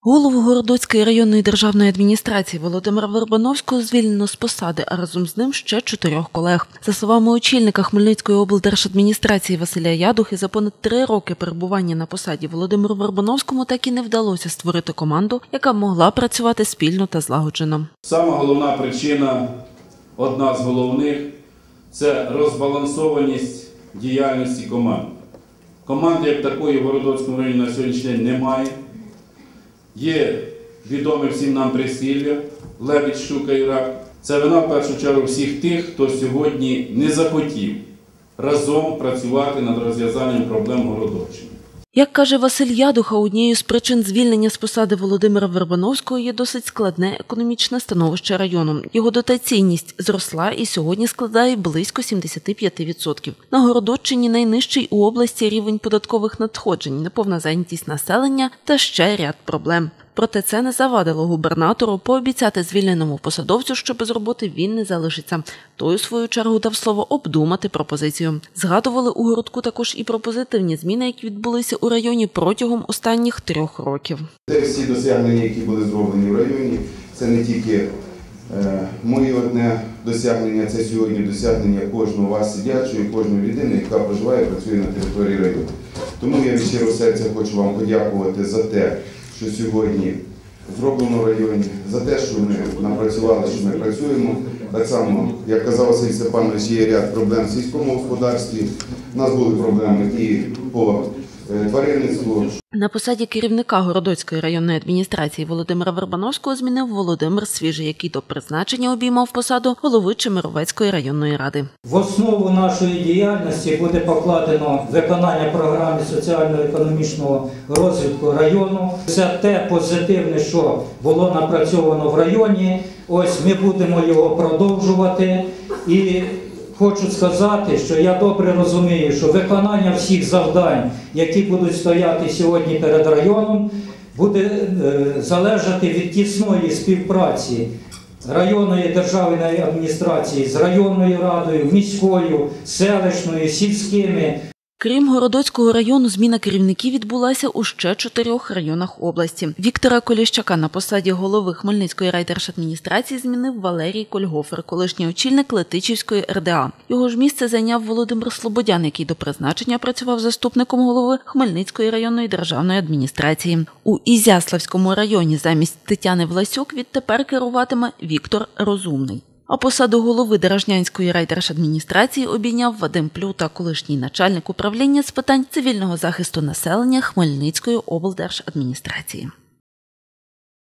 Голову Городоцької районної державної адміністрації Володимира Вербановського звільнено з посади, а разом з ним ще чотирьох колег. За словами очільника Хмельницької облдержадміністрації Василя Ядухи, за понад три роки перебування на посаді Володимиру Вербановському так і не вдалося створити команду, яка могла працювати спільно та злагоджено. Сама головна причина, одна з головних, це розбалансованість діяльності команд. Команди як такої в Городоцькому районі на сьогоднішній день немає. Є відоме всім нам присілля, лебідь, щука і рак. Це вина в першу чергу всіх тих, хто сьогодні не захотів разом працювати над розв'язанням проблем Городовщини. Як каже Василь Ядуха, однією з причин звільнення з посади Володимира Вербановського є досить складне економічне становище району. Його дотаційність зросла і сьогодні складає близько 75%. На Городоччині найнижчий у області рівень податкових надходжень, неповна зайнятість населення та ще ряд проблем. Проте це не завадило губернатору пообіцяти звільненому посадовцю, що без роботи він не залишиться. Той, у свою чергу, дав слово обдумати пропозицію. Згадували у городку також і про позитивні зміни, які відбулися у районі протягом останніх трьох років. Це всі досягнення, які були зроблені в районі. Це не тільки е, моє одне досягнення, це сьогодні досягнення кожного вас сидячого і кожної людини, яка проживає працює на території району. Тому я від щирого серця хочу вам подякувати за те, що сьогодні зроблено в районі, за те, що ми напрацювали, що ми працюємо. Так само, як казав Василь Степанович, є ряд проблем в сільському господарстві. У нас були проблеми і по е, тваринництву, На посаді керівника Городоцької районної адміністрації Володимира Вербановського змінив Володимир Свіжий, який до призначення обіймав посаду голови Чемеровецької районної ради. В основу нашої діяльності буде покладено виконання програми соціально-економічного розвитку району. Це те позитивне, що було напрацьовано в районі. Ось ми будемо його продовжувати. І хочу сказати, що я добре розумію, що виконання всіх завдань, які будуть стояти сьогодні перед районом, буде е, залежати від тісної співпраці районної державної адміністрації з районною радою, міською, селищною, сільськими. Крім Городоцького району, зміна керівників відбулася у ще чотирьох районах області. Віктора Коліщака на посаді голови Хмельницької райдержадміністрації змінив Валерій Кольгофер, колишній очільник Летичівської РДА. Його ж місце зайняв Володимир Слободян, який до призначення працював заступником голови Хмельницької районної державної адміністрації. У Ізяславському районі замість Тетяни Власюк відтепер керуватиме Віктор Розумний. А посаду голови Дорожнянської райдержадміністрації обійняв Вадим Плюта, колишній начальник управління з питань цивільного захисту населення Хмельницької облдержадміністрації.